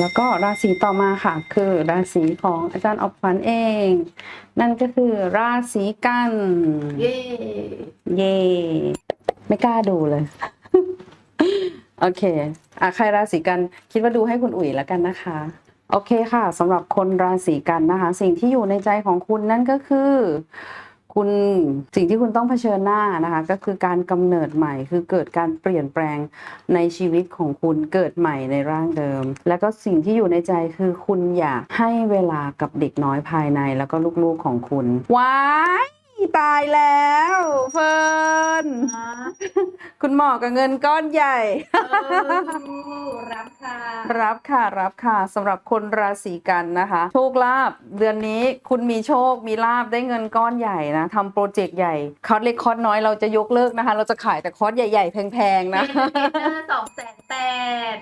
แล้วก็ราศีต่อมาค่ะ คือราศีของอาจารย์ออกฝันเอง นั่นก็คือราศีกัน เย้เย่ไม่กล้าดูเลย โอเคอะใครราศีกันคิดว่าดูให้คุณอุ๋ยแล้วกันนะคะ โอเคค่ะสำหรับคนราศีกันนะคะ สิ่งที่อยู่ในใจของคุณนั่นก็คือ คุณสิ่งที่คุณต้องเผชิญหน้านะคะก็คือการกำเนิดใหม่ คือเกิดการเปลี่ยนแปลงในชีวิตของคุณเกิดใหม่ในร่างเดิม แล้วก็สิ่งที่อยู่ในใจคือคุณอยากให้เวลากับเด็กน้อยภายในแล้วก็ลูกๆของคุณว้ายตายแล้วเฟิร์นคุณหมอกับเงินก้อนใหญ่เออ รับค่ะรับค่ะรับค่ะสำหรับคนราศีกันนะคะ โชคลาภเดือนนี้คุณมีโชคมีลาบได้เงินก้อนใหญ่นะทำโปรเจกต์ใหญ่คอร์สเล็กคอร์สน้อยเราจะยกเลิกนะคะ เราจะขายแต่คอร์สใหญ่ ๆ แพงๆนะสองแสนแปด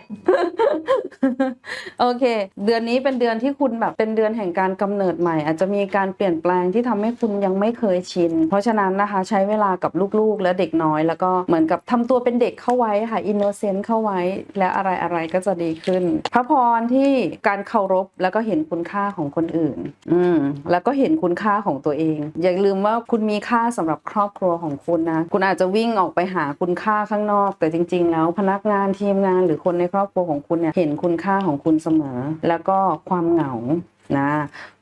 โอเค เดือนนี้เป็นเดือนที่คุณแบบเป็นเดือนแห่งการกำเนิดใหม่ อาจจะมีการเปลี่ยนแปลงที่ทำให้คุณยังไม่เคยชิน เพราะฉะนั้นนะคะใช้เวลากับลูกๆ และเด็กน้อย แล้วก็เหมือนกับทำตัวเป็นเด็กเข้าไว้ค่ะอินโนเซนต์เข้าไว้ และอะไรอะไรๆก็จะดีขึ้น พระพรที่การเคารพแล้วก็เห็นคุณค่าของคนอื่น อืมแล้วก็เห็นคุณค่าของตัวเอง อย่าลืมว่าคุณมีค่าสำหรับครอบครัวของคุณนะ คุณอาจจะวิ่งออกไปหาคุณค่าข้างนอก แต่จริง ๆ แล้วพนักงานทีมงานหรือคนในครอบครัวของคุณเนี่ยเห็นคุณค่าของคุณเสมอ แล้วก็ความเหงา นะ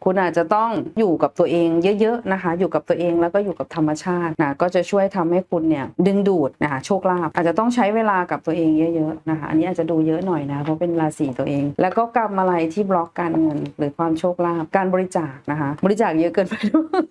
คุณอาจจะต้องอยู่กับตัวเองเยอะๆนะคะ อยู่กับตัวเองแล้วก็อยู่กับธรรมชาตินะก็จะช่วยทำให้คุณเนี่ยดึงดูดนะคะโชคลาภอาจจะต้องใช้เวลากับตัวเองเยอะๆนะคะอันนี้อาจจะดูเยอะหน่อยนะเพราะเป็นราศีตัวเอง แล้วก็กรรมอะไรที่บล็อกการเงินหรือความโชคลาภการบริจาคนะคะ บริจาคเยอะเกินไปหรือเปล่า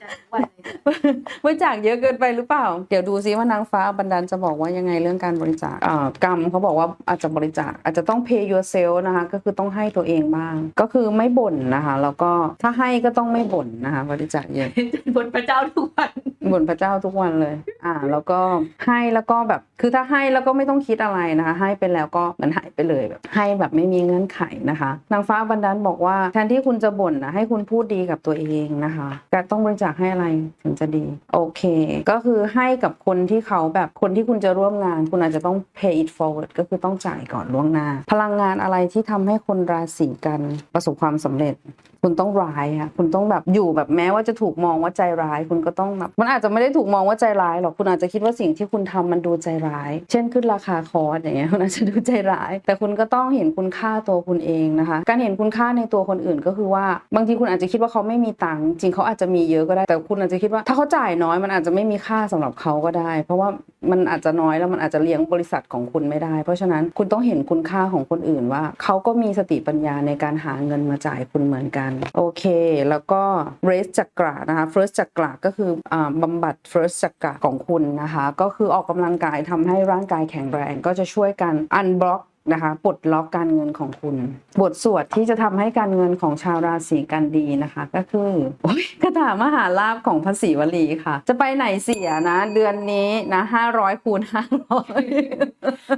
จะวันเลยจ้ะบริจาคเยอะเกินไปหรือเปล่า เดี๋ยวดูซิว่านางฟ้าบันดาลจะบอกว่ายังไงเรื่องการบริจาคอ่ากรรมเขาบอกว่าอาจจะบริจาคอาจจะต้อง pay yourself นะคะก็คือต้องให้ตัวเองบ้าง ก็คือไม่บ่นนะคะแล้วก็ถ้าให้ก็ต้องไม่บ่นนะคะบริจาคเยอะบนพระเจ้าทุกวันบ่นพระเจ้าทุกวันเลย อ่า แล้วก็ให้แล้วก็แบบ คือถ้าให้แล้วก็ไม่ต้องคิดอะไรนะคะ ให้ไปแล้วก็มันหายไปเลยแบบ ให้แบบไม่มีเงื่อนไขนะคะ นางฟ้าบันดาลบอกว่าแทนที่คุณจะบ่นนะให้คุณพูดดีกับตัวเองนะคะการต้องบริจาคให้อะไรถึงจะดี โอเค ก็คือให้กับคนที่เขาแบบคนที่คุณจะร่วมงาน คุณอาจจะต้อง pay it forward ก็คือต้องจ่ายก่อนล่วงหน้า พลังงานอะไรที่ทำให้คนราศีกันประสบความสำเร็จ คุณต้องร้ายค่ะคุณต้องแบบอยู่แบบแม้ว่าจะถูกมองว่าใจร้าย คุณก็ต้องแบบมันอาจจะไม่ได้ถูกมองว่าใจร้ายหรอกคุณอาจจะคิดว่าสิ่งที่คุณทำมันดูใจร้าย เช่นขึ้นราคาคอร์สอย่างเงี้ยมันอาจจะดูใจร้าย แต่คุณก็ต้องเห็นคุณค่าตัวคุณเองนะคะ การเห็นคุณค่าในตัวคนอื่นก็คือว่า บางทีคุณอาจจะคิดว่าเขาไม่มีตังค์จริงเขาอาจจะมีเยอะก็ได้ แต่คุณอาจจะคิดว่าถ้าเขาจ่ายน้อยมันอาจจะไม่มีค่าสำหรับเขาก็ได้ เพราะว่า มันอาจจะน้อยแล้วมันอาจจะเลี้ยงบริษัทของคุณไม่ได้ เพราะฉะนั้นคุณต้องเห็นคุณค่าของคนอื่นว่า เขาก็มีสติปัญญาในการหาเงินมาจ่ายคุณเหมือนกัน โอเค แล้วก็ raise จักระนะคะ first จักระก็คืออ่าบำบัด first จักระของคุณนะคะ ก็คือออกกำลังกายทำให้ร่างกายแข็งแรง ก็จะช่วยกัน unblock นะคะปลดล็อกการเงินของคุณ บทสวดที่จะทำให้การเงินของชาวราศีกันดีนะคะ ก็คือโอ๊ยคาถามหาลาภของพระศรีวลีค่ะ จะไปไหนเสียนะ เดือนนี้นะห้าร้อยคูณห้าร้อย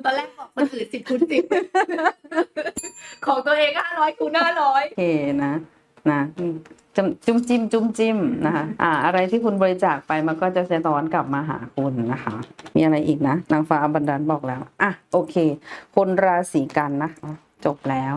ตอนแรกบอกคนอื่นสิบคูณสิบของตัวเองห้าร้อยคูณห้าร้อยโอเคนะ นะจุ้มจิ้มจุ้มจิ้มนะคะอ่าอะไรที่คุณบริจาคไปมันก็จะสะท้อนกลับมาหาคุณนะคะ มีอะไรอีกนะนางฟ้าบันดาลบอกแล้ว อะ โอเค คนราศีกันนะคะจบแล้ว